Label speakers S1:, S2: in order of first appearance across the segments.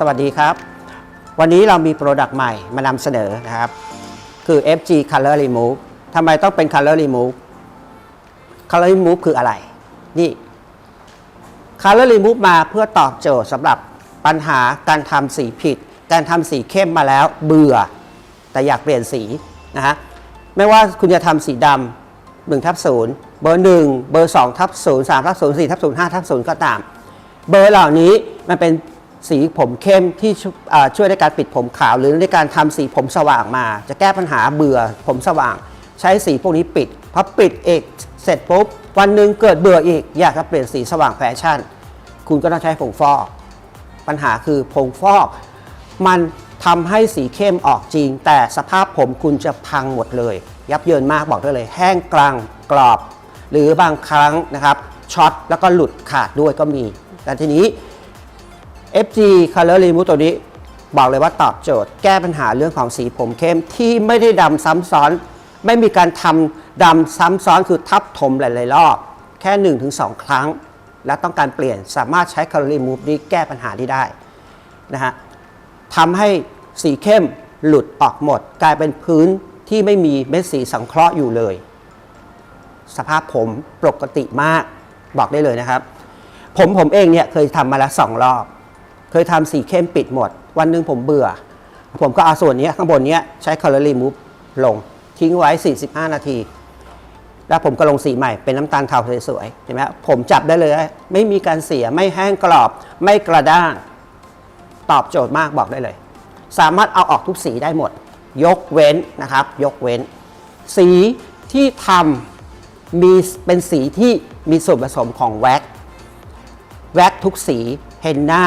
S1: สวัสดีครับ วันนี้เรามีโปรดักต์ใหม่มานำเสนอนะครับ คือ FG Color Remove ทำไมต้องเป็น Color Remove Color Remove คืออะไร นี่ Color Remove มาเพื่อตอบโจทย์สำหรับปัญหาการทำสีผิด การทำสีเข้มมาแล้วเบื่อ แต่อยากเปลี่ยนสีนะฮะ ไม่ว่าคุณจะทำสีดำ1ทับ0เบอร์1เบอร์2ทับ0 3ทับ0 4ทับ0 5ทับ0ก็ตาม เบอร์เหล่านี้มันเป็น สีผมเข้มที่ช่วยในการปิดผมขาว หรือในการทำสีผมสว่างมา จะแก้ปัญหาเบื่อผมสว่าง ใช้สีพวกนี้ปิดพอปิดเอกเสร็จปุ๊บ วันหนึ่งเกิดเบื่ออีก อยากจะเปลี่ยนสีสว่างแฟชั่น คุณก็ต้องใช้ผงฟอก ปัญหาคือผงฟอก มันทำให้สีเข้มออกจริง แต่สภาพผมคุณจะพังหมดเลย ยับเยินมากบอกได้เลย แห้งกลางกรอบ หรือบางครั้งนะครับช็อตแล้วก็หลุดขาดด้วยก็มี แต่ทีนี้ FG Color Remove ตัวนี้ บอกเลยว่าตอบโจทย์ แก้ปัญหาเรื่องของสีผมเข้มที่ไม่ได้ดำซ้ำซ้อน ไม่มีการทำดำซ้ำซ้อนคือทับถมหลาย ๆ รอบ แค่ 1-2 ครั้ง และต้องการเปลี่ยนสามารถใช้ Color Remove นี้แก้ปัญหาได้นะฮะทำให้สีเข้มหลุดออกหมด กลายเป็นพื้นที่ไม่มีเม็ดสีสังเคราะห์อยู่เลย สภาพผมปกติมากบอกได้เลยนะครับ ผมผมเองเนี่ยเคยทำมาแล้วสองรอบ เคยทำสีเข้มปิดหมด วันหนึ่งผมเบื่อ ผมก็เอาส่วนนี้ข้างบนนี้ใช้ Color Remove ลง ทิ้งไว้ 45 นาที แล้วผมก็ลงสีใหม่เป็นน้ำตาลเทาสวยๆเห็นไหมผมจับได้เลย ไม่มีการเสียไม่แห้งกรอบ ไม่กระด้างตอบโจทย์มากบอกได้เลย สามารถเอาออกทุกสีได้หมด ยกเว้นนะครับ ยกเว้น สีที่ทำมีเป็นสีที่มีส่วนผสมของแว็กแว็กทุกสีเฮนนา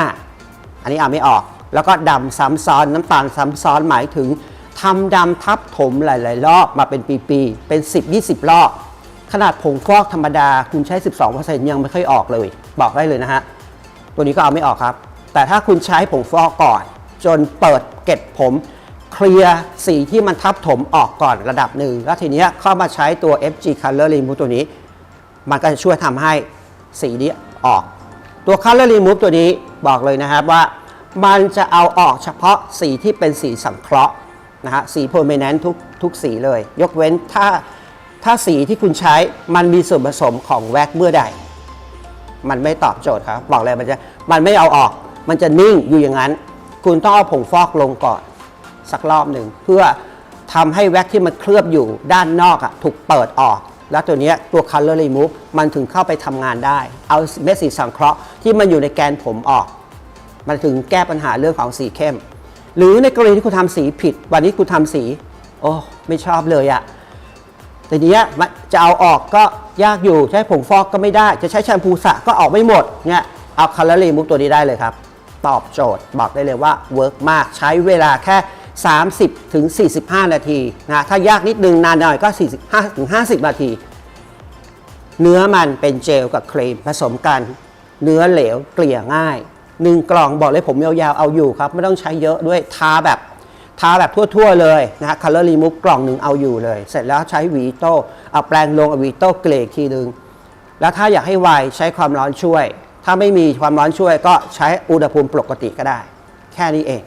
S1: อันนี้เอาไม่ออก แล้วก็ดำซ้ำซ้อนน้ำตาลซ้ำซ้อนหมายถึงทำดำทับถมหลาย ๆ รอบมาเป็นปี ๆ เป็น 10-20 รอบ ขนาดผงฟอกธรรมดาคุณใช้ 12%ยังไม่ค่อยออกเลย บอกได้เลยนะฮะ ตัวนี้ก็เอาไม่ออกครับ แต่ถ้าคุณใช้ผงฟอกก่อน จนเปิดเก็บผมเคลียร์สีที่มันทับถมออกก่อนระดับหนึ่ง แล้วทีเนี้ยเข้ามาใช้ตัว FG Color Remove ตัวนี้ มันก็จะช่วยทำให้สีนี้ออก ตัว Color Remove ตัวนี้บอกเลยนะครับว่า มันจะเอาออกเฉพาะสีที่เป็นสีสังเคราะห์นะฮะสี permanent ทุกทุกสีเลย ยกเว้นถ้าถ้าสีที่คุณใช้มันมีส่วนผสมของแว็กเมื่อใด มันไม่ตอบโจทย์ครับ บอกเลยมันจะมันไม่เอาออก มันจะนิ่งอยู่อย่างนั้น คุณต้องเอาผงฟอกลงก่อน สักรอบหนึ่ง เพื่อทำให้แว็กที่มันเคลือบอยู่ด้านนอกอะถูกเปิดออก แล้วตัวเนี้ยตัว Color Remove มันถึงเข้าไปทำงานได้ เอาเม็ดสีสังเคราะห์ที่มันอยู่ในแกนผมออก มันถึงแก้ปัญหาเรื่องของสีเข้ม หรือในกรณีที่คุณทำสีผิด วันนี้คุณทำสี โอ้ไม่ชอบเลยอะแต่นี้มันจะเอาออกก็ยากอยู่ใช้ผงฟอกก็ไม่ได้ จะใช้แชมพูสระก็ออกไม่หมดเนี่ยเอาคาร์ลีมุกตัวนี้ได้เลยครับ ตอบโจทย์บอกได้เลยว่าเวิร์กมากใช้เวลาแค่ 30ถึง45 นาทีนะถ้ายากนิดนึงนานหน่อยก็ 45ถึง50 นาที เนื้อมันเป็นเจลกับครีมผสมกัน เนื้อเหลวเกลี่ยง่าย หนึ่งกล่องบอกเลยผมยาวๆเอาอยู่ครับ ไม่ต้องใช้เยอะด้วยทาแบบทาแบบทั่วๆเลยนะฮะ Color Remove กล่องหนึ่งเอาอยู่เลย เสร็จแล้วใช้วีโต้เอาแปรงลงเอาวีโต้เกลี่ยอีกทีหนึ่งแล้วถ้าอยากให้ไวใช้ความร้อนช่วย ถ้าไม่มีความร้อนช่วยก็ใช้อุณหภูมิปกติก็ได้ แค่นี้เอง